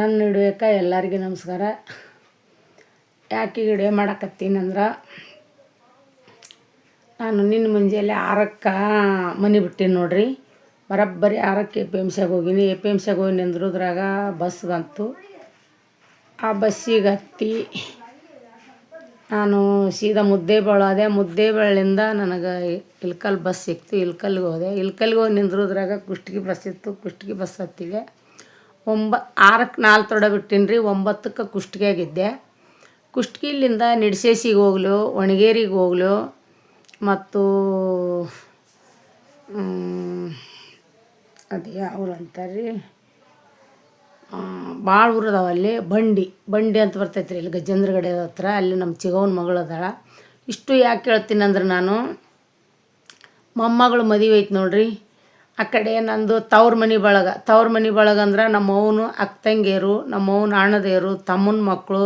ನನ್ನ ಹಿಡಿಯೋಕೆ ಎಲ್ಲರಿಗೂ ನಮಸ್ಕಾರ. ಯಾಕೆ ವಿಡಿಯೋ ಮಾಡಕತ್ತೀನಂದ್ರೆ ನಾನು ನಿನ್ನ ಮುಂಜಾನೆ ಆರಕ್ಕೆ ಮನೆ ಬಿಟ್ಟೀನಿ ನೋಡ್ರಿ. ಬರೋಬ್ಬರಿ ಆರಕ್ಕೆ ಎ ಪಿ ಎಂ ಸಿಯಾಗ ಹೋಗಿನಿ. ಎ ಪಿ ಎಂ ಸಿಯಾಗ ಹೋಗಿ ನಿಂದ್ರದ್ರಾಗ ಬಸ್ ಬಂತು. ಆ ಬಸ್ಸಿಗೆ ಹತ್ತಿ ನಾನು ಸೀದಾ ಮುದ್ದೇಬೇಳ ಅದೇ ಮುದ್ದೇಬಳ್ಳಿಯಿಂದ ನನಗೆ ಇಲ್ಕಲ್ ಬಸ್ ಸಿಕ್ತು. ಇಲ್ಕಲ್ಗೆ ಹೋದೆ. ಇಲ್ಕಲ್ಗೆ ಹೋಗಿ ನಿಂದ್ರದ್ರಾಗ ಕುಷ್ಟಗಿ ಬಸ್ ಇತ್ತು. ಕುಷ್ಟಗಿ ಬಸ್ ಹತ್ತಿದೆ ಒಂಬ ಆರಕ್ಕೆ ನಾಲ್ಕು ತೊಡ ಬಿಟ್ಟಿನ್ರಿ ರೀ ಒಂಬತ್ತಕ್ಕೆ ಕುಷ್ಟಗಿಯಾಗಿದ್ದೆ ಕುಷ್ಟಗಿಲಿಂದ ನಿಡ್ಸೇಸಿಗೆ ಹೋಗ್ಲು, ಒಣಗೇರಿಗೆ ಹೋಗ್ಲು, ಮತ್ತು ಅದು ಯಾವ್ರು ಅಂತಾರೆ ರೀ ಭಾಳ ಊರದಾವ ಅಲ್ಲಿ, ಬಂಡಿ ಬಂಡಿ ಅಂತ ಬರ್ತೈತೆ ರೀ ಇಲ್ಲಿ ಗಜೇಂದ್ರಗಡೆ ಹತ್ರ, ಅಲ್ಲಿ ನಮ್ಮ ಚಿಗವನ ಮಗಳು ಅದಾಳ. ಇಷ್ಟು ಯಾಕೆ ಹೇಳ್ತೀನಿ ಅಂದ್ರೆ ನಾನು, ಮೊಮ್ಮಗಳು ಮದುವೆ ಐತೆ ನೋಡ್ರಿ ಆ ಕಡೆ ನಂದು ತವ್ರ ಮನೆ ಬಳಗ. ತವ್ರ ಮನೆ ಬಳಗ ಅಂದ್ರೆ ನಮ್ಮವ್ನ ತಂಗಿಯರು ನಮ್ಮವ್ನ ಅಣ್ಣದೇರು, ತಮ್ಮನ ಮಕ್ಕಳು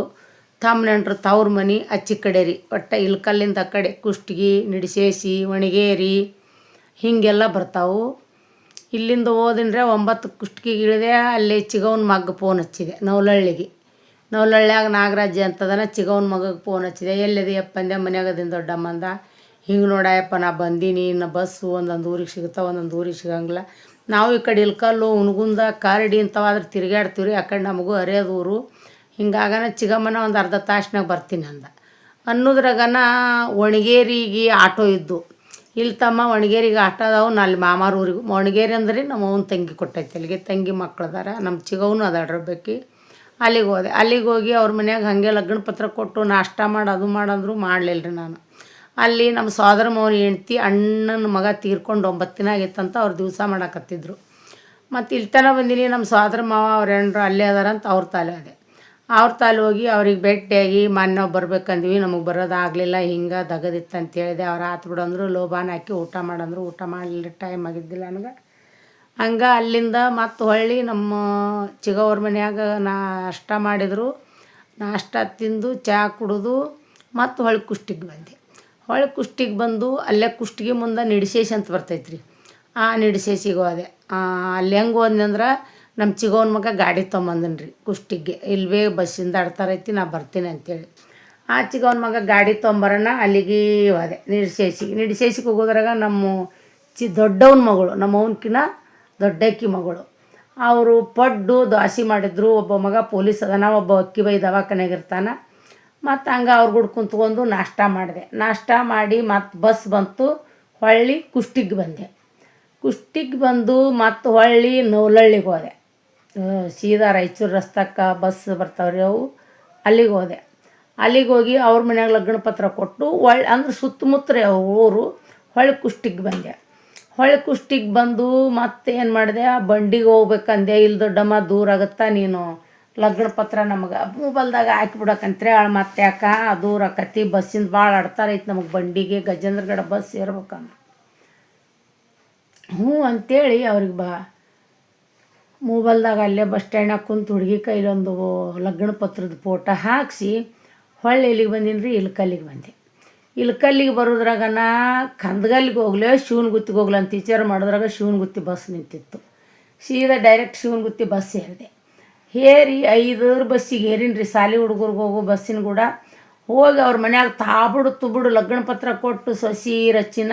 ತಮ್ಮ ನೆಂಟ್ರು ತವ್ರ ಮನೆ ಅಚ್ಚಿ ಕಡೆ ರೀ. ಒಟ್ಟು ಇಲ್ಕಲ್ಲಿಂದ ಆ ಕಡೆ ಕುಷ್ಟಗಿ, ನಿಡಿಸೇಸಿ, ಒಣಗೇರಿ, ಹೀಗೆಲ್ಲ ಬರ್ತಾವು. ಇಲ್ಲಿಂದ ಹೋದಿನ್ರೆ ಒಂಬತ್ತು ಕುಷ್ಟಗಿಗೆ ಇಳಿದೆ ಅಲ್ಲಿ ಚಿಗವನ ಮಗ್ಗ ಫೋನ್ ಹಚ್ಚಿದೆ ನವಲಹಳ್ಳಿಗೆ ನವಲಹಳ್ಳಿಯಾಗ ನಾಗರಾಜ ಅಂತದನ ಚಿಗವನ ಮಗಗೆ ಫೋನ್ ಹಚ್ಚಿದೆ. ಅಂದೆ ಮನೆಯಾಗದಿಂದ ದೊಡ್ಡಮ್ಮ ಅಂದ ಹಿಂಗೆ ನೋಡಾಯಪ್ಪ, ನಾ ಬಂದೀನಿ, ಇನ್ನು ಬಸ್ಸು ಒಂದೊಂದು ಊರಿಗೆ ಸಿಗ್ತಾವೆ ಒಂದೊಂದು ಊರಿಗೆ ಸಿಗಂಗಿಲ್ಲ. ನಾವು ಈ ಕಡೆ ಇಲ್ಕಲ್ಲು ಉಣಗುಂದ, ಕಾರಡಿ ಇಂಥವಾದ್ರೆ ತಿರುಗಾಡ್ತೀವಿ ರೀ ಆ ಕಡೆ ನಮಗೂ ಊರು. ಹಿಂಗಾಗನ ಚಿಗಮ್ಮನ ಒಂದು ಅರ್ಧ ತಾಸಿನಾಗ ಬರ್ತೀನಿ ಅಂದ. ಅನ್ನೋದ್ರಾಗನ ಒಣಗೇರಿಗೆ ಆಟೋ ಇದ್ದು. ಇಲ್ಲಿ ತಮ್ಮ ಒಣಗೇರಿಗೆ ಆಟೋ ಅದಾವು, ನಾ ಅಲ್ಲಿ ಮಾಮಾರ ಊರಿಗೆ ಒಣಗೇರಿ ಅಂದ್ರೆ ನಮ್ಮ ಅವ್ನ ತಂಗಿ ಕೊಟ್ಟೈತೆ. ಅಲ್ಲಿಗೆ ತಂಗಿ ಮಕ್ಳದಾರ ಅದಾರ, ನಮ್ಮ ಚಿಗವನು ಅದಾಡ್ರಬೇಕಿ ಅಲ್ಲಿಗೆ ಹೋದೆ. ಅಲ್ಲಿಗೆ ಹೋಗಿ ಅವ್ರ ಮನ್ಯಾಗ ಹಾಗೆ ಲಗ್ನ ಪತ್ರ ಕೊಟ್ಟು ನಾಷ್ಟ ಮಾಡಿ, ಅದು ಮಾಡಂದ್ರು ಮಾಡಲಿಲ್ಲ ರೀ ನಾನು. ಅಲ್ಲಿ ನಮ್ಮ ಸೋದರ ಮೋರಿ ಹೆಂಡ್ತಿ ಅಣ್ಣನ ಮಗ ತೀರ್ಕೊಂಡು ಒಂಬತ್ತು ದಿನ ಆಗಿತ್ತಂತ ಅವ್ರು ದಿವಸ ಮಾಡಾಕತ್ತಿದ್ರು. ಮತ್ತು ಇಲ್ಲಿ ತನಕ ಬಂದೀನಿ ನಮ್ಮ ಸೋದರ ಮಾವ ಅವ್ರ ಹೆಂಡ್ರು ಅಲ್ಲೇ ಅದಾರಂತ ಅವ್ರ ತಾಲೆ ಅದೇ. ಅವ್ರ ತಾಲೆ ಹೋಗಿ ಅವ್ರಿಗೆ ಭೇಟಿಯಾಗಿ, ಮೊನ್ನೆ ನಾವು ಬರ್ಬೇಕಂದ್ವಿ, ನಮಗೆ ಬರೋದಾಗಲಿಲ್ಲ ಹಿಂಗೆ ದಗದಿತ್ತು ಅಂತ ಹೇಳಿದೆ, ಅವ್ರು ಆತು ಬಿಡಂದ್ರು ಲೋಬಾನ ಹಾಕಿ ಊಟ ಮಾಡಂದ್ರು. ಊಟ ಮಾಡಲಿಲ್ಲ, ಟೈಮ್ ಆಗಿದ್ದಿಲ್ಲ ನನಗೆ ಹಂಗೆ ಅಲ್ಲಿಂದ ಮತ್ತು ಹೊಳ್ಳಿ ನಮ್ಮ ಚಿಗವ್ರ ಮನ್ಯಾಗ ನಾಷ್ಟ ಮಾಡಿದರು. ನಾಷ್ಟ ತಿಂದು ಚಹಾ ಕುಡಿದು, ಮತ್ತು ಹೊಳ್ಳಿ ಕುಷ್ಟಿಗೆ ಬಂದೆ. ಹೊಳ್ಳಿ ಕುಷ್ಟಿಗೆ ಬಂದು ಅಲ್ಲೇ ಕುಷ್ಟಿಗೆ ಮುಂದೆ ನಿಡಿಸೇಸಿ ಅಂತ ಬರ್ತೈತೆ ರೀ ಆ ನಿಡಿಸೇಸಿಗೆ ಹೋದೆ. ಅಲ್ಲಿ ಹೆಂಗೆ ಹೋದ್ನಿ ಅಂದ್ರೆ ನಮ್ಮ ಚಿಗೋನ ಮಗ ಗಾಡಿ ತೊಗೊಂಬಂದನ್ ರೀ ಕುಷ್ಟಿಗೆ. ಇಲ್ವೇ ಬಸ್ಸಿಂದ ಆಡ್ತಾರೈತಿ ನಾ ಬರ್ತೀನಿ ಅಂತೇಳಿ. ಆ ಚಿಗೋನ ಮಗ ಗಾಡಿ ತೊಗೊಂಬರೋಣ, ಅಲ್ಲಿಗೆ ಹೋದೆ. ನಿಡಿಸೇಸಿಗೆ ನಿಡಿಸೇಸಿಗೆ ಹೋಗೋದ್ರಾಗ ನಮ್ಮ ಚಿ ದೊಡ್ಡವನ ಮಗಳು, ನಮ್ಮ ಅವನಕಿನ ದೊಡ್ಡಕ್ಕಿ ಮಗಳು. ಅವರು ಪಡ್ಡು ದ್ವಾಸಿ ಮಾಡಿದ್ರು, ಒಬ್ಬ ಮಗ ಪೊಲೀಸ್ ಅದನ, ಒಬ್ಬ ಅಕ್ಕಿ ಬೈ ದವಾಖಾನೆಗೆ ಇರ್ತಾನೆ. ಮತ್ತು ಹಂಗೆ ಅವ್ರ ಕೂಡ ಕುಂತ್ಕೊಂಡು ನಾಷ್ಟ ಮಾಡಿದೆ. ನಾಷ್ಟ ಮಾಡಿ ಮತ್ತು ಬಸ್ ಬಂತು. ಹೊಳ್ಳಿ ಕುಷ್ಟಿಗೆ ಬಂದೆ. ಕುಷ್ಟಿಗೆ ಬಂದು ಮತ್ತು ಹೊಳ್ಳಿ ನವಲಳ್ಳಿಗೆ ಹೋದೆ. ಸೀದಾ ರಾಯಚೂರು ರಸ್ತಕ್ಕೆ ಬಸ್ ಬರ್ತಾವ್ರಿ ಅವು. ಅಲ್ಲಿಗೆ ಹೋದೆ. ಅಲ್ಲಿಗೆ ಹೋಗಿ ಅವ್ರ ಮನ್ಯಾಗ ಲಗ್ನ ಪತ್ರ ಕೊಟ್ಟು ಒಳ್ಳೆ ಅಂದ್ರೆ ಸುತ್ತಮುತ್ತ ರೀ ಅವು ಊರು, ಹೊಳ್ಳಿ ಕುಷ್ಟಿಗೆ ಬಂದೆ. ಹೊಳ್ಳಿ ಕುಷ್ಟಿಗೆ ಬಂದು ಮತ್ತೆ ಏನು ಮಾಡಿದೆ? ಬಂಡಿಗೆ ಹೋಗ್ಬೇಕಂದೆ. ಇಲ್ಲಿ ದೊಡ್ಡಮ್ಮ ದೂರ ಆಗುತ್ತಾ ನೀನು? ಲಗ್ನ ಪತ್ರ ನಮಗೆ ಮೊಬೈಲ್ದಾಗ ಹಾಕಿಬಿಡಕಂತ್ರಿ ಅಳು ಮತ್ತೆ ಯಾಕ? ದೂರ ಆಕತಿ ಬಸ್ಸಿಂದ ಭಾಳ ಆಡ್ತಾರೈತೆ ನಮಗೆ ಬಂಡಿಗೆ, ಗಜೇಂದ್ರಗಡ ಬಸ್ ಸೇರ್ಬೇಕಂದ್ರೆ. ಹ್ಞೂ ಅಂತೇಳಿ ಅವ್ರಿಗೆ ಬಾ. ಮೊಬೈಲ್ದಾಗ ಅಲ್ಲೇ ಬಸ್ ಸ್ಟ್ಯಾಂಡಾಗ ಕುಂತು ಹುಡುಗಿ ಕೈಲೊಂದು ಲಗ್ನ ಪತ್ರದ ಫೋಟೋ ಹಾಕಿಸಿ ಹೊಳ್ಳಿ ಇಲ್ಲಿಗೆ ಬಂದೀನಿ ರೀ, ಇಲ್ಕಲ್ಲಿಗೆ ಬಂದೆ ಇಲ್ಕಲ್ಲಿಗೆ ಬರೋದ್ರಾಗ ನಾ ಕಂದಗಲ್ಲಿಗೆ ಹೋಗ್ಲೇ ಶಿವನಗುತ್ತಿಗೆ ಅಂತ ವಿಚಾರ ಮಾಡಿದ್ರಾಗ ಶಿವನಗುತ್ತಿ ಬಸ್ ನಿಂತಿತ್ತು. ಸೀದಾ ಡೈರೆಕ್ಟ್ ಶಿವನಗುತ್ತಿ ಬಸ್ ಸೇರಿದೆ. ಹೇರಿ ಐದರ ಬಸ್ಸಿಗೆ ಹೇರಿನ್ರಿ ಸಾಲಿ ಹುಡುಗರಿಗೆ ಹೋಗೋ ಬಸ್ಸಿನ ಕೂಡ. ಹೋಗಿ ಅವ್ರ ಮನ್ಯಾಗ ತಾಬಿಡು ತುಬುಡು ಲಗ್ನ ಪತ್ರ ಕೊಟ್ಟು ಸಸಿ, ರಚಿನ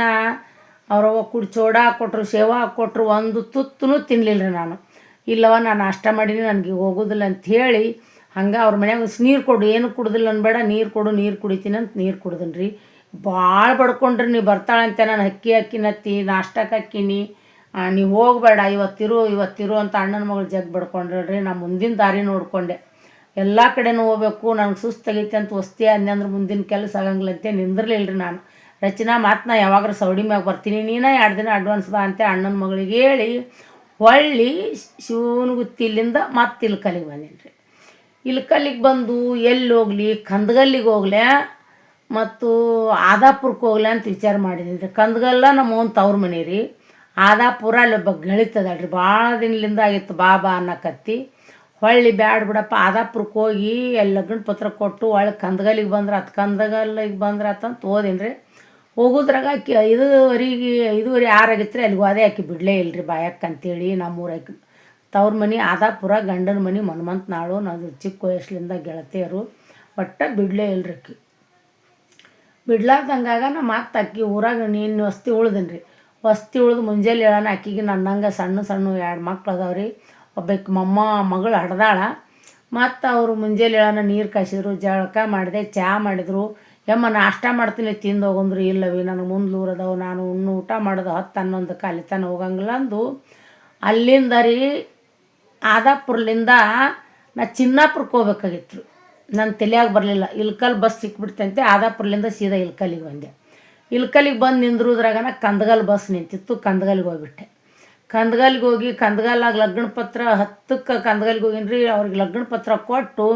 ಅವ್ರವ್ವ ಕುಡಿ ಚೋಡ ಕೊಟ್ಟರು ಸೇವಾ ಕೊಟ್ಟರು ಒಂದು ತುತ್ತೂ ತಿನ್ನಲಿಲ್ಲ ರೀ ನಾನು. ಇಲ್ಲವ ನಾನು ಅಷ್ಟ ಮಾಡೀನಿ, ನನಗೆ ಹೋಗೋದಿಲ್ಲ ಅಂತ ಹೇಳಿ ಹಂಗೆ ಅವ್ರ ಮನ್ಯಾಗ ನೀರು ಕೊಡು, ಏನು ಕುಡ್ದಿಲ್ಲ ಅನ್ಬೇಡ ನೀರು ಕೊಡು, ನೀರು ಕುಡಿತೀನಿ ಅಂತ ನೀರು ಕುಡ್ದನ್ರಿ. ಭಾಳ ಬಡ್ಕೊಂಡ್ರಿ, ನೀವು ಬರ್ತಾಳಂತೆ ನಾನು ಅಕ್ಕಿ ಹಾಕಿನತ್ತಿ ನಾಷ್ಟಕ್ಕೆ ಹಾಕೀನಿ. ನೀವು ಹೋಗಬೇಡ ಇವತ್ತಿರು ಇವತ್ತಿರು ಅಂತ ಅಣ್ಣನ ಮಗಳು ಜಗ್ ಬಡ್ಕೊಂಡ್ರಿ ನಾ ಮುಂದಿನ ದಾರಿ ನೋಡಿಕೊಂಡೆ. ಎಲ್ಲ ಕಡೆನೂ ಹೋಗ್ಬೇಕು, ನನಗೆ ಸುಸ್ತಾಗೈತೆ ಅಂತ ವಸ್ತಿ ಅಂದ್ರೆ ಮುಂದಿನ ಕೆಲಸ ಆಗಂಗಿಲ್ಲಂತೆ ನಿಂದಿರಲಿಲ್ಲ ರೀ ನಾನು. ರಚನಾ, ಮಾತು ನಾ ಯಾವಾಗಲೂ ಸೌಡಿ ಮ್ಯಾಗ ಬರ್ತೀನಿ, ನೀನೇ ಎರಡು ದಿನ ಅಡ್ವಾನ್ಸ್ ಬಾ ಅಂತ ಅಣ್ಣನ ಮಗಳಿಗೆ ಹೇಳಿ ಹೊಳ್ಳಿ ಶಿವನಗುತ್ತಿಲಿಂದ ಮತ್ತೆ ಇಲ್ಕಲ್ಲಿಗೆ ಬಂದೀನಿ ರೀ ಇಲ್ಕಲ್ಲಿಗೆ ಬಂದು ಎಲ್ಲಿ ಹೋಗ್ಲಿ, ಕಂದಗಲ್ಲಿಗೆ ಹೋಗ್ಲೆ, ಮತ್ತು ಆದಾಪುರಕ್ಕೆ ಹೋಗ್ಲೆ ಅಂತ ವಿಚಾರ ಮಾಡಿದ್ದೀನಿ ರೀ ಕಂದಗಲ್ಲ ನಮ್ಮ ಅವ್ನ ತವ್ರ ಮನೆ ರೀ. ಆದಾಪುರ ಅಲ್ಲಿ ಒಬ್ಬ ಗಳಿತದಳ್ರಿ ಭಾಳ ದಿನಲಿಂದ ಆಗಿತ್ತು ಬಾಬಾ ಅನ್ನಕತ್ತಿ ಹೊಳ್ಳಿ ಬ್ಯಾಡ ಬಿಡಪ್ಪ ಆದಾಪುರಕ್ಕೆ ಹೋಗಿ ಅಲ್ಲಿ ಲಗ್ನ ಪತ್ರ ಕೊಟ್ಟು ಹೊಳ್ಳಿ ಕಂದಗಲ್ಲಿಗೆ ಬಂದ್ರೆ ಅದು ಕಂದಗಲ್ಲಿಗೆ ಬಂದ್ರೆ ಆತಂತ ಓದೀನಿ ರೀ ಹೋಗೋದ್ರಾಗ ಆಕಿ ಐದುವರೆಗೆ, ಐದುವರೆ ಆರು ಆಗಿತ್ತು ಅಲ್ಲಿಗೆ ಹೋದೆ ಆಕಿ ಬಿಡಲೇ ಇಲ್ರಿ ಬಾಯಕ್ಕೆ ಅಂತೇಳಿ ನಮ್ಮೂರ ಆಕಿ. ತವ್ರ ಮನೆ ಆದಾಪುರ, ಗಂಡನ ಮನೆ ಮನ್ಮಂತ್ನಾಳು ನಾವು ಚಿಕ್ಕ ವಯಸ್ಸಿನಿಂದ ಗೆಳತಿಯರು, ಒಟ್ಟು ಬಿಡಲೇ ಇಲ್ರಿ ಆಕಿ. ಬಿಡ್ಲಾರ್ದಂಗಾಗ ನಮ್ಮ ಅಕ್ಕಿ ಊರಾಗ ನೀನು ವಸ್ತಿ ಉಳ್ದೀನಿ ರೀ ವಸ್ತಿ ಉಳಿದು ಮುಂಜಾನೆ ಹೇಳೋಣ ಆಕಿಗೆ ನನ್ನಂಗೆ ಸಣ್ಣ ಸಣ್ಣ ಎರಡು ಮಕ್ಳು ಅದಾವೆ ರೀ ಒಬ್ಬಕ್ಕೆ ಮೊಮ್ಮ ಮಗಳು ಹಡ್ದಾಳ. ಮತ್ತು ಅವರು ಮುಂಜಾನೆ ಹೇಳೋಣ ನೀರು ಕಾಯಿಸಿದ್ರು, ಜಳಕ ಮಾಡಿದೆ ಚಹಾ ಮಾಡಿದರು. ಯಮ್ಮ, ನಾಷ್ಟ ಮಾಡ್ತೀನಿ, ತಿಂದು ಹೋಗಂದ್ರು. ಇಲ್ಲವಿ ನನಗೆ ಮುಂದೆ ಊರದವು ನಾನು ಉಣ್ಣು ಊಟ ಮಾಡೋದು ಹತ್ತು ಹನ್ನೊಂದು ಕಾಲಿತನ ಹೋಗಂಗಿಲ್ಲ ಅಂದು. ಅಲ್ಲಿಂದ ರೀ ಆದಾಪುರ್ಲಿಂದ ನಾ ಚಿನ್ನಾಪುರಕ್ಕೆ ಹೋಗ್ಬೇಕಾಗಿತ್ತು. ನನ್ನ ತಲೆಯಾಗ ಬರಲಿಲ್ಲ. ಇಲ್ಕಲ್ ಬಸ್ ಸಿಕ್ಬಿಡ್ತಂತೆ, ಆದಾಪುರ್ಲಿಂದ ಸೀದಾ ಇಲ್ಕಲ್ಲಿಗೆ ಬಂದೆ. ಇಲ್ಕಲ್ಲಿಗೆ ಬಂದು ನಿಂದ್ರುದ್ರಾಗನ ಕಂದಗಲ್ ಬಸ್ ನಿಂತಿತ್ತು, ಕಂದಗಲ್ಗೆ ಹೋಗ್ಬಿಟ್ಟೆ. ಕಂದಗಲ್ಗೆ ಹೋಗಿ ಕಂದಗಲ್ಲಾಗ ಲಗ್ನ ಪತ್ರ ಹತ್ತಕ್ಕೆ ಕಂದಗಲ್ಗೆ ಹೋಗಿನ್ರಿ, ಅವ್ರಿಗೆ ಲಗ್ನ ಪತ್ರ ಕೊಟ್ಟು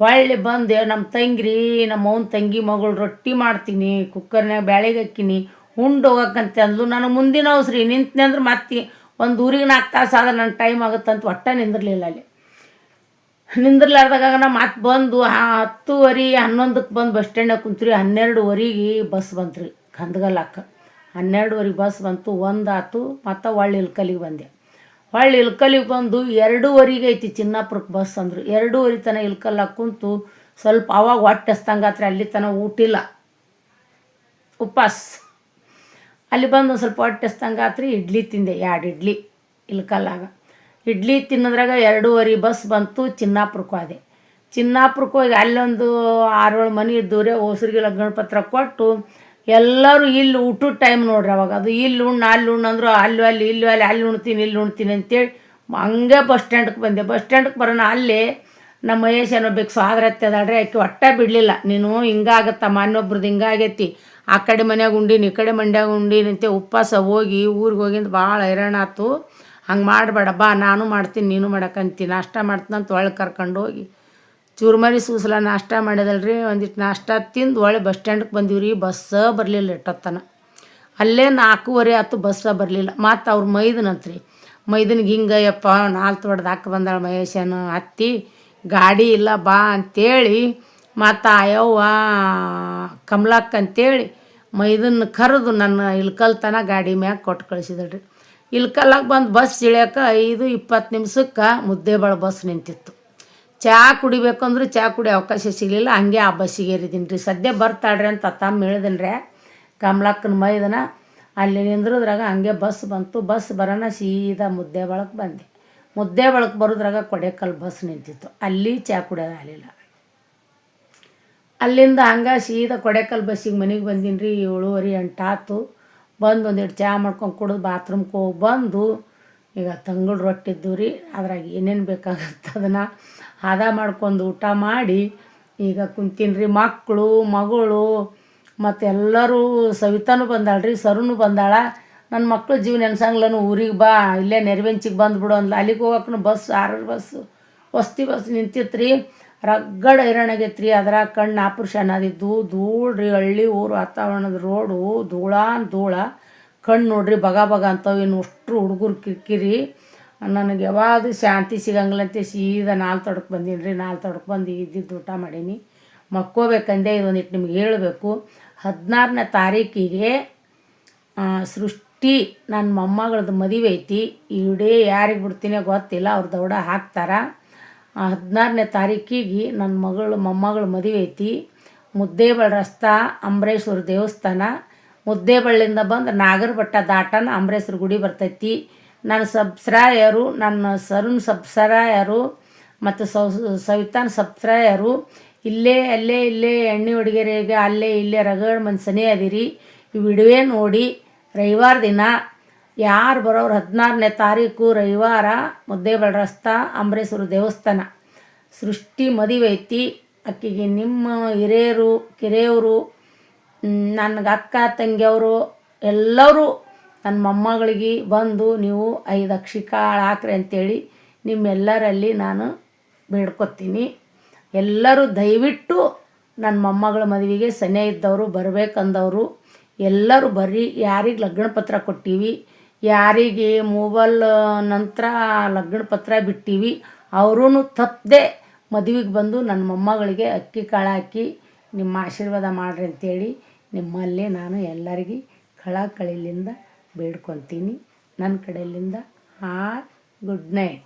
ಹೊಳ್ಳಿ ಬಂದು ನಮ್ಮ ತಂಗಿರಿ ನಮ್ಮ ಅವ್ನ ತಂಗಿ ಮಗಳು ರೊಟ್ಟಿ ಮಾಡ್ತೀನಿ ಕುಕ್ಕರ್ನಾಗ ಬ್ಯಾಳಿಗೆ ಹಾಕಿನಿ ಉಂಡು ಹೋಗಕ್ಕಂತ ಅಂದ್ಲು. ನನಗೆ ಮುಂದಿನ ಅವಸ್ರಿ, ನಿಂತನೆ ಅಂದ್ರೆ ಮತ್ತೆ ಒಂದು ಊರಿಗೆ ನಾಲ್ಕು ತಾಸು ಆದ್ರೆ ನನ್ನ ಟೈಮ್ ಆಗುತ್ತಂತ ಒಟ್ಟ ನಿಂದಿರ್ಲಿಲ್ಲ ಅಲ್ಲಿ. ನಿಂದಿರ್ಲಾರ್ದಾಗ ನಾ ಮತ್ತೆ ಬಂದು ಹತ್ತುವರೆ ಹನ್ನೊಂದಕ್ಕೆ ಬಂದು ಬಸ್ ಸ್ಟ್ಯಾಂಡಾಗ ಕುಂತ್ರಿ, ಹನ್ನೆರಡುವರೆಗೆ ಬಸ್ ಬಂತು ರೀ ಕಂದಗಲ್ಲಕ್ಕ ಹನ್ನೆರಡುವರೆಗೆ ಬಸ್ ಬಂತು ಒಂದು ಆತು ಮತ್ತು ಹೊಳ್ಳಿ ಇಲ್ಕಲಿಗೆ ಬಂದೆ. ಹೊಳ್ಳಿ ಇಲ್ಕಲ್ಲಿಗೆ ಬಂದು ಎರಡೂವರೆಗೆ ಐತಿ ಚಿನ್ನಾಪುರಕ್ಕೆ ಬಸ್ ಅಂದರು. ಎರಡೂವರೆ ತನಕ ಇಲ್ಕಲ್ಲಾಗ ಕುಂತು ಸ್ವಲ್ಪ ಅವಾಗ ಹೊಟ್ಟೆ ಹಸ್ದಂಗಾತ್ರಿ, ಅಲ್ಲಿ ತನಕ ಊಟಿಲ್ಲ ಉಪ್ಪಾಸ್. ಅಲ್ಲಿ ಬಂದು ಸ್ವಲ್ಪ ಹೊಟ್ಟೆ ಹಸ್ದಂಗಾತ್ರಿ, ಇಡ್ಲಿ ತಿಂದೆ, ಎರಡು ಇಡ್ಲಿ ಇಲ್ಕಲ್ಲಾಗ. ಇಡ್ಲಿ ತಿನ್ನೋದ್ರಾಗ ಎರಡೂವರೆ ಬಸ್ ಬಂತು ಚಿನ್ನಾಪುರಕ್ಕೆ ಹೋದೆ. ಚಿನ್ನಾಪುರಕ್ಕೆ ಹೋಗಿ ಅಲ್ಲೊಂದು ಆರೇಳು ಮನೆ ಇದ್ದವ್ರೆ ಓಸರಿಗೆ ಗಣಪತ್ರ ಪತ್ರ ಕೊಟ್ಟು ಎಲ್ಲರೂ ಇಲ್ಲಿ ಊಟದ ಟೈಮ್ ನೋಡ್ರಿ ಅವಾಗ. ಅದು ಇಲ್ಲಿ ಉಣ್ಣು ಅಲ್ಲಿ ಉಣ್ಣು ಅಂದರು ಅಲ್ಲಿ ಅಲ್ಲಿ, ಇಲ್ಲಿ, ಅಲ್ಲಿ ಅಲ್ಲಿ ಉಣ್ತೀನಿ, ಇಲ್ಲಿ ಉಣ್ತೀನಿ ಅಂತೇಳಿ ಹಂಗೆ ಬಸ್ ಸ್ಟ್ಯಾಂಡ್ಗೆ ಬಂದೆ. ಬಸ್ ಸ್ಟ್ಯಾಂಡ್ಗೆ ಬರೋಣ, ಅಲ್ಲಿ ನಮ್ಮ ಮಹೇಶ್ ಏನೋ ಬೇಕು ಸೋದರತ್ತೆ ಅದಾಳ್ರಿ, ಆಕೆ ಒಟ್ಟೆ ಬಿಡಲಿಲ್ಲ. ನೀನು ಹಿಂಗಾಗತ್ತಮ್ಮ ಇನ್ನೊಬ್ರದ್ದು ಹಿಂಗಾಗೈತಿ ಆ ಕಡೆ ಮನ್ಯಾಗ ಉಂಡೀನಿ, ಈ ಕಡೆ ಮಂಡ್ಯಾಗ ಉಂಡೀನಿ ಅಂತ ಉಪವಾಸ ಹೋಗಿ ಊರಿಗೆ ಹೋಗಿಂದ ಭಾಳ ಹೈರಾಣ ಆಯ್ತು ಹಂಗೆ ಮಾಡಬೇಡ, ಬಾ, ನಾನು ಮಾಡ್ತೀನಿ, ನೀನು ಮಾಡಕ್ಕಂತೀನಿ. ನಾಷ್ಟ ಮಾಡ್ತೀನಂತ ಒಳಗೆ ಕರ್ಕೊಂಡು ಹೋಗಿ. ಚೂರ್ಮರಿ ಸೂಸಲ ನಾಷ್ಟ ಮಾಡಿದಲ್ರಿ. ಒಂದಿಷ್ಟು ನಾಷ್ಟ ತಿಂದು ಒಳ್ಳೆ ಬಸ್ ಸ್ಟ್ಯಾಂಡ್ಗೆ ಬಂದೀವಿ ರೀ ಬಸ್ಸ ಬರಲಿಲ್ಲ ಎಷ್ಟೊತ್ತನ ಅಲ್ಲೇ ನಾಲ್ಕೂವರೆ ಆತು ಬಸ್ಸ ಬರಲಿಲ್ಲ. ಮತ್ತು ಅವ್ರ ಮೈದನಂತ್ರಿ. ಮೈದನಿಗೆ ಹಿಂಗೆ, ಯಪ್ಪ ನಾಲ್ಕು ಹೊಡೆದು ಹಾಕಿ ಬಂದಾಳ ಮಹೇಶನು ಹತ್ತಿ ಗಾಡಿ ಇಲ್ಲ, ಬಾ ಅಂತೇಳಿ ಮತ್ತು ಆಯವ್ವ ಕಮಲಕ್ಕ ಅಂತೇಳಿ ಮೈದನ್ನ ಕರೆದು ನನ್ನ ಇಲ್ಕಲ್ತನ ಗಾಡಿ ಮ್ಯಾಗ ಕೊಟ್ಟು ಕಳಿಸಿದಳ್ರಿ. ಇಲ್ಕಲ್ಲಾಗ ಬಂದು ಬಸ್ ಇಳಿಯೋಕೆ ಐದು ಇಪ್ಪತ್ತು ನಿಮಿಷಕ್ಕೆ ಮುದ್ದೇಬಾಳ ಬಸ್ ನಿಂತಿತ್ತು. ಚಹಾ ಕುಡಿಬೇಕಂದ್ರೆ ಚಹಾ ಕುಡಿ ಅವಕಾಶ ಸಿಗಲಿಲ್ಲ. ಹಂಗೆ ಆ ಬಸ್ಸಿಗೆ ಏರಿದ್ದೀನಿ ರೀ. ಸದ್ಯ ಬರ್ತಾಳ್ರಿ ಅಂತ ತಮ್ಮ ಹೇಳಿದನು ರೀ ಕಮಲಕ್ಕನ ಮೈದನ ಅಲ್ಲಿ ನಿಂದ್ರದ್ರಾಗ ಹಂಗೆ ಬಸ್ ಬಂತು. ಬಸ್ ಬರೋಣ ಸೀದಾ ಮುದ್ದೆ ಬಳಕೆ ಬಂದೆ. ಮುದ್ದೆ ಬಳಕೆ ಬರೋದ್ರಾಗ ಕೊಡೆಕಲ್ ಬಸ್ ನಿಂತಿತ್ತು. ಅಲ್ಲಿ ಚಹಾ ಕುಡಿಯೋದು ಆಗಲಿಲ್ಲ. ಅಲ್ಲಿಂದ ಹಂಗೆ ಸೀದಾ ಕೊಡೆಕಲ್ ಬಸ್ಸಿಗೆ ಮನೆಗೆ ಬಂದೀನಿ ರೀ ಏಳುವರೆ ಎಂಟಾತು. ಬಂದು ಒಂದೆರಡು ಚಹಾ ಮಾಡ್ಕೊಂಡು ಕುಡಿದು ಬಾತ್ರೂಮ್ಗೆ ಹೋಗಿ ಬಂದು ಈಗ ತಂಗಳು ರೊಟ್ಟಿ ಇದ್ದವು ರೀ, ಅದ್ರಾಗ ಏನೇನು ಬೇಕಾಗುತ್ತೆ ಅದನ್ನು ಹದ ಮಾಡ್ಕೊಂಡು ಊಟ ಮಾಡಿ, ಈಗ ಕುಂತೀನಿ ರೀ ಮಕ್ಕಳು ಮಗಳು, ಮತ್ತು ಎಲ್ಲರೂ ಸವಿತಾನು ಬಂದಾಳ ರೀ, ಸರುನು ಬಂದಾಳ. ನನ್ನ ಮಕ್ಕಳು ಜೀವ ನೆನ್ಸಂಗ್ಲನು ಊರಿಗೆ ಬಾ, ಇಲ್ಲೇ ನೆರವೆಂಚಿಗೆ ಬಂದುಬಿಡು ಅಂದ್ಲ. ಅಲ್ಲಿಗೆ ಹೋಗಕ್ಕೂ ಬಸ್ ಆರು ಬಸ್ಸು ವಸ್ತಿ ಬಸ್ ನಿಂತಿತ್ತು ರೀ. ರಗ್ಗಡ ಹೈರಾಣಾಗೈತೆ ರೀ, ಅದ್ರಾಗ ಕಣ್ಣು ಆಪರೇಷನ್ ಆದಿದ್ದು ಧೂಳು ರೀ, ಹಳ್ಳಿ ಊರು ವಾತಾವರಣದ ರೋಡು, ಧೂಳಾನ್ ಧೂಳ. ಕಣ್ಣು ನೋಡ್ರಿ, ಬಗ ಬಗ ಅಂತವು ಇನ್ನು ಅಷ್ಟು ಹುಡುಗರು ಕಿರಿಕಿರಿ. ನನಗೆ ಯಾವಾಗ ಶಾಂತಿ ಸಿಗಂಗಿಲ್ಲ ಅಂತ, ಸೀದಾ ನಾಲ್ ತೊಡಕ್ಕೆ ಬಂದೀನಿ ರೀ, ನಾಲ್ ತೊಡಕ್ಕೆ ಬಂದು ಇದ್ದಿದ್ದು ಊಟ ಮಾಡೀನಿ. ಮಕ್ಕೋಬೇಕಂದೆ ಇದೊಂದಿಟ್ಟು ನಿಮ್ಗೆ ಹೇಳಬೇಕು. ಹದಿನಾರನೇ ತಾರೀಕಿಗೆ ಸೃಷ್ಟಿ ನನ್ನ ಮೊಮ್ಮಗಳದ್ದು ಮದುವೆ ಐತಿ. ಇಡೀ ಯಾರಿಗೆ ಬಿಡ್ತೀನಿ ಗೊತ್ತಿಲ್ಲ, ಅವ್ರ ದೌಡ ಹಾಕ್ತಾರ. ಹದಿನಾರನೇ ತಾರೀಕಿಗೆ ನನ್ನ ಮಗಳು, ಮೊಮ್ಮಗಳ ಮದುವೆ ಐತಿ. ಮುದ್ದೇಬಳ ರಸ್ತಾ, ಅಂಬರೇಶ್ವರ ದೇವಸ್ಥಾನ. ಮುದ್ದೇಬಳ್ಳಿಂದ ಬಂದು ನಾಗರಬಟ್ಟ ದಾಟನ ಅಂಬರೇಶ್ವರ ಗುಡಿ ಬರ್ತೈತಿ. ನನ್ನ ಸಬ್ಸ್ರಾಯರು, ನನ್ನ ಸರುಣ್ ಸಬ್ಸರಾಯರು ಮತ್ತು ಸವಿತಾನ್ ಸಬ್ಸ್ರಾಯರು, ಇಲ್ಲೇ, ಅಲ್ಲೇ, ಇಲ್ಲೇ ಎಣ್ಣೆ ಹುಡುಗಿಯರಿಗೆ ಅಲ್ಲೇ, ಇಲ್ಲೇ ರಗಡ್ ಮನ್ಸನೇ ಅದಿರಿ. ಈ ನೋಡಿ ರವಿವಾರ ದಿನ ಯಾರು ಬರೋರು ಹದಿನಾರನೇ ತಾರೀಕು ರವಿವಾರ ಮುದ್ದೇಬಳ ರಸ್ತಾ ಅಂಬರೇಶ್ವರ ದೇವಸ್ಥಾನ. ಸೃಷ್ಟಿ ಮದುವೆ ಐತಿ. ಆಕೆಗೆ ನಿಮ್ಮ ಹಿರಿಯರು, ಕಿರಿಯವರು ನನಗೆ ಅಕ್ಕ ತಂಗಿಯವರು ಎಲ್ಲರೂ ನನ್ನ ಮೊಮ್ಮಗಳಿಗೆ ಬಂದು ನೀವು ಐದು ಅಕ್ಷಿ ಕಾಳು ಹಾಕ್ರಿ ಅಂತೇಳಿ ನಿಮ್ಮೆಲ್ಲರಲ್ಲಿ ನಾನು ಬೇಡ್ಕೊತೀನಿ. ಎಲ್ಲರೂ ದಯವಿಟ್ಟು ನನ್ನ ಮೊಮ್ಮಗಳ ಮದುವೆಗೆ ಸನೆ ಇದ್ದವರು, ಬರಬೇಕಂದವರು, ಎಲ್ಲರೂ ಬರ್ರಿ. ಯಾರಿಗೆ ಲಗ್ನ ಪತ್ರ ಕೊಟ್ಟೀವಿ, ಯಾರಿಗೆ ಮೊಬೈಲ್ ನಂತರ ಲಗ್ನ ಪತ್ರ ಬಿಟ್ಟೀವಿ ಅವರೂ ತಪ್ಪದೆ ಮದುವೆಗೆ ಬಂದು ನನ್ನ ಮೊಮ್ಮಗಳಿಗೆ ಅಕ್ಕಿ ಕಾಳು ಹಾಕಿ ನಿಮ್ಮ ಆಶೀರ್ವಾದ ಮಾಡಿರಿ ಅಂತೇಳಿ ನಿಮ್ಮಲ್ಲಿ ನಾನು ಎಲ್ಲರಿಗೆ ಕಳಕಳಿಯಿಂದ ಬೇಡ್ಕೊತೀನಿ ನನ್ನ ಕಡೆಯಿಂದ ಹಾಯ್ ಗುಡ್ ನೈಟ್